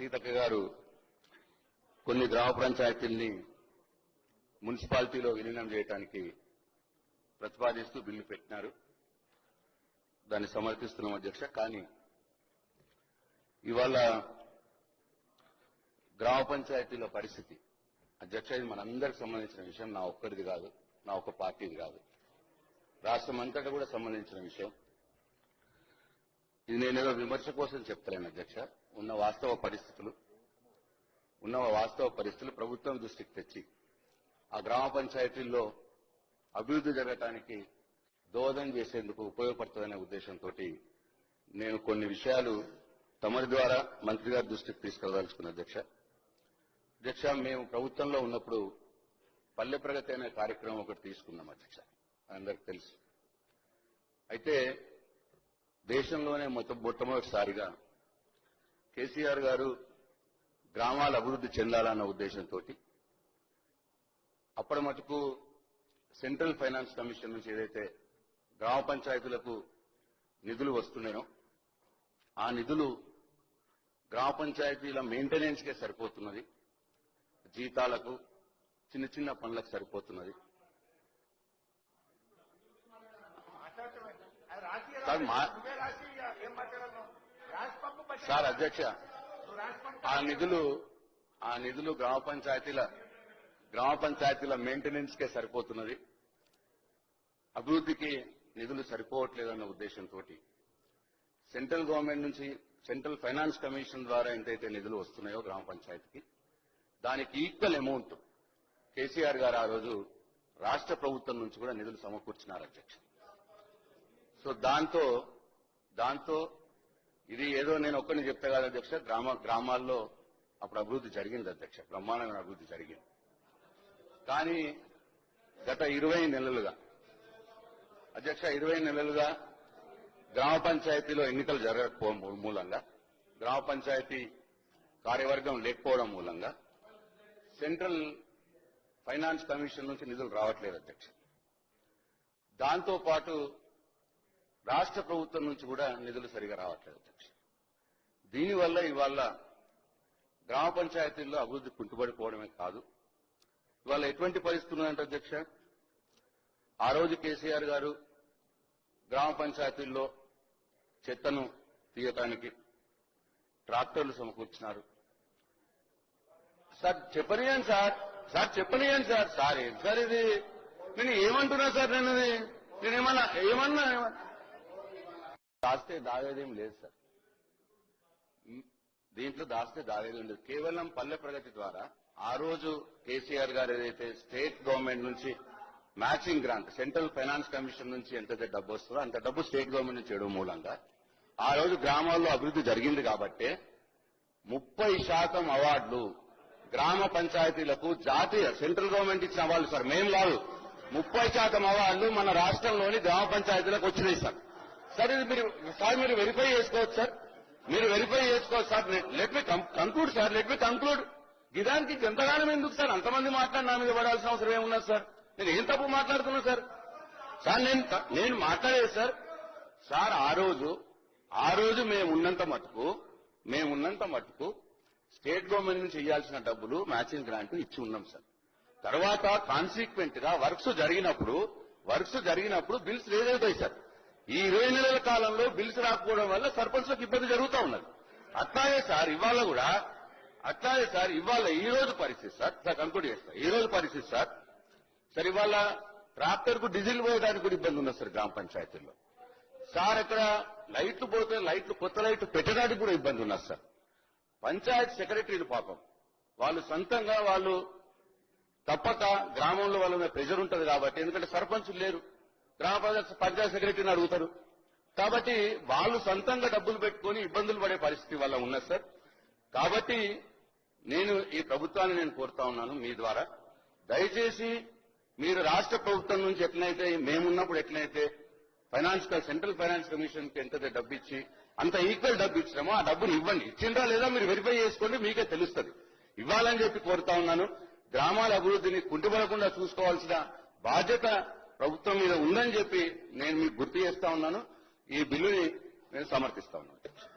సీతక్క గారు కొన్ని గ్రామ పంచాయతీల్ని మున్సిపాలిటీలో విలీనం చేయడానికి ప్రతిపాదిస్తూ బిల్లు పెట్టినారు. దాన్ని సమర్పిస్తున్నాం అధ్యక్ష కానీ ఇవాళ గ్రామ పంచాయతీల పరిస్థితి అధ్యక్ష ఇది మనందరికి సంబంధించిన విషయం నా ఒక్కరిది కాదు నా ఒక్క పార్టీది కాదు. రాష్ట్రం అంతటా కూడా సంబంధించిన విషయం. ఇది నేనేదో విమర్శ కోసం చెప్తలేను అధ్యక్ష. ఉన్న వాస్తవ పరిస్థితులు ఉన్న వాస్తవ పరిస్థితులు ప్రభుత్వం దృష్టికి తెచ్చి ఆ గ్రామ పంచాయతీల్లో అభివృద్ధి జరగటానికి దోహదం చేసేందుకు ఉపయోగపడుతుందనే ఉద్దేశంతో నేను కొన్ని విషయాలు తమరి ద్వారా మంత్రి గారి దృష్టికి తీసుకెళ్ళదలుచుకున్న అధ్యక్ష. అధ్యక్ష మేము ప్రభుత్వంలో ఉన్నప్పుడు పల్లె ప్రగతి అనే కార్యక్రమం ఒకటి తీసుకున్నాం అధ్యక్ష. అందరికి తెలుసు. అయితే దేశంలోనే మొత్తం మొట్టమొదటిసారిగా కేసీఆర్ గారు గ్రామాల అభివృద్ధి చెందాలన్న ఉద్దేశంతో అప్పటి మటుకు సెంట్రల్ ఫైనాన్స్ కమిషన్ నుంచి ఏదైతే గ్రామ పంచాయతీలకు నిధులు వస్తున్నాయో ఆ నిధులు గ్రామ పంచాయతీల మెయింటెనెన్స్కే సరిపోతున్నది. జీతాలకు చిన్న చిన్న పనులకు సరిపోతున్నది. కాదు సార్, మా- సార్ అధ్యక్ష ఆ నిధులు ఆ నిధులు గ్రామ పంచాయతీల గ్రామ పంచాయతీల మెయింటెనెన్స్ కే సరిపోతున్నది. అభివృద్ధికి నిధులు సరిపోవట్లేదన్న ఉద్దేశంతో సెంట్రల్ గవర్నమెంట్ నుంచి సెంట్రల్ ఫైనాన్స్ కమిషన్ ద్వారా ఎంతైతే నిధులు వస్తున్నాయో గ్రామ పంచాయతీకి దానికి ఈక్వల్ అమౌంట్ కేసీఆర్ గారు ఆ రోజు రాష్ట్ర ప్రభుత్వం నుంచి కూడా నిధులు సమకూర్చినారు అధ్యక్ష. సో దాంతో దాంతో ఇది ఏదో నేను ఒక్కరిని చెప్తే కాదు అధ్యక్ష గ్రామ గ్రామాల్లో అప్పుడు అభివృద్ధి జరిగింది అధ్యక్ష బ్రహ్మాండమైన అభివృద్ధి జరిగింది. కానీ గత ఇరవై నెలలుగా అధ్యక్ష ఇరవై నెలలుగా గ్రామ పంచాయతీలో ఎన్నికలు జరగకపోవడం మూలంగా గ్రామ పంచాయతీ కార్యవర్గం లేకపోవడం మూలంగా సెంట్రల్ ఫైనాన్స్ కమిషన్ నుంచి నిధులు రావట్లేదు అధ్యక్ష. దాంతో పాటు రాష్ట్ర ప్రభుత్వం నుంచి కూడా నిధులు సరిగా రావట్లేదు అధ్యక్ష. దీనివల్ల ఇవాళ గ్రామ పంచాయతీల్లో అభివృద్ధి కుంటుపడిపోవడమే కాదు. ఇవాళ ఎటువంటి పరిస్థితులు ఉందంటే అధ్యక్ష ఆ రోజు కేసీఆర్ గారు గ్రామ పంచాయతీల్లో చెత్తను తీయటానికి ట్రాక్టర్లు సమకూర్చినారు. సార్ చెప్పనియండి సార్. సార్ చెప్పనియండి సార్. సార్ ఏం సార్ ఇది? నేను ఏమంటున్నా సార్ నేను నేనేమన్నా నేను ఏమన్నా ఏమన్నా? దాస్తే దాగేదేం లేదు సార్. దీంట్లో దాస్తే దాగేది ఉండదు కేవలం పల్లె ప్రగతి ద్వారా ఆ రోజు కేసీఆర్ గారు ఏదైతే స్టేట్ గవర్నమెంట్ నుంచి matching grant central finance commission నుంచి ఎంతైతే డబ్బు వస్తుందో అంత డబ్బు స్టేట్ గవర్నమెంట్ నుంచి ఇవ్వడం మూలంగా ఆ రోజు గ్రామాల్లో అభివృద్ధి జరిగింది కాబట్టి ముప్పై శాతం అవార్డులు గ్రామ పంచాయతీలకు జాతీయ సెంట్రల్ గవర్నమెంట్ ఇచ్చిన అవార్డులు సార్. మేం కాదు. ముప్పై శాతం అవార్డులు మన రాష్ట్రంలోని గ్రామ పంచాయతీలకు వచ్చినాయి సార్. సార్ ఇది మీరు సార్ మీరు వెరిఫై చేసుకోవచ్చు సార్. మీరు వెరిఫై చేసుకోవచ్చు sir. Let me conclude sir let me conclude గిదానికి ఎంతగానం ఎందుకు సార్? అంతమంది మాట్లాడి నా మీద పడాల్సిన అవసరం ఏమున్నది సార్? నేను ఏం తప్పు మాట్లాడుతున్నా సార్? సార్ నేను నేను మాట్లాడేది సార్ సార్ ఆ రోజు ఆ రోజు మేము ఉన్నంత మటుకు మేము ఉన్నంత మటుకు స్టేట్ గవర్నమెంట్ నుంచి ఇవ్వాల్సిన డబ్బులు మ్యాచింగ్ గ్రాంట్ ఇచ్చి ఉన్నాం సార్. తర్వాత కాన్సిక్వెంట్గా వర్క్స్ జరిగినప్పుడు వర్క్స్ జరిగినప్పుడు బిల్స్ రేజ్ అవుతాయి సార్. ఈ ఇరవై నెలల కాలంలో బిల్స్ రాకపోవడం వల్ల సర్పంచ్లకు ఇబ్బంది జరుగుతూ ఉన్నది. అట్లాగే సార్ ఇవాళ కూడా అట్లాగే సార్ ఇవాళ ఈ రోజు పరిస్థితి సార్ సార్ కంక్లూడ్ చేస్తా. ఈ రోజు పరిస్థితి సార్ సార్ ఇవాళ ట్రాక్టర్కు డీజిల్ పోయడానికి కూడా ఇబ్బంది ఉన్నది సార్ గ్రామ పంచాయతీల్లో. సార్ ఇక్కడ లైట్లు పోతే లైట్లు కొత్త లైట్లు పెట్టడానికి కూడా ఇబ్బంది ఉన్నారు సార్. పంచాయత్ సెక్రటరీలు పాపం. వాళ్ళు సొంతంగా వాళ్ళు తప్పక గ్రామంలో వాళ్ళ మీద ప్రెజర్ ఉంటుంది కాబట్టి ఎందుకంటే సర్పంచులు లేరు. గ్రామ పంచాయత్ పంచాయత్ సెక్రటరీని అడుగుతారు. కాబట్టి వాళ్ళు సొంతంగా డబ్బులు పెట్టుకొని ఇబ్బందులు పడే పరిస్థితి వల్ల ఉన్నది సార్. కాబట్టి నేను ఈ ప్రభుత్వాన్ని నేను కోరుతా ఉన్నాను మీ ద్వారా. దయచేసి మీరు రాష్ట్ర ప్రభుత్వం నుంచి ఎట్లయితే మేమున్నప్పుడు ఎట్లయితే ఫైనాన్స్ సెంట్రల్ ఫైనాన్స్ కమిషన్కి ఎంత డబ్బు ఇచ్చి అంత ఈక్వల్ డబ్బు ఇచ్చినామో ఆ డబ్బుని ఇవ్వండి. ఇచ్చిండ్రా లేదా మీరు వెరిఫై చేసుకోండి మీకే తెలుస్తుంది. ఇవ్వాలని చెప్పి కోరుతా ఉన్నాను. గ్రామాల అభివృద్ధిని కుంటుపడకుండా చూసుకోవాల్సిన బాధ్యత ప్రభుత్వం మీద ఉందని చెప్పి నేను మీకు గుర్తు చేస్తా ఉన్నాను. ఈ బిల్లుని నేను సమర్థిస్తా ఉన్నాను.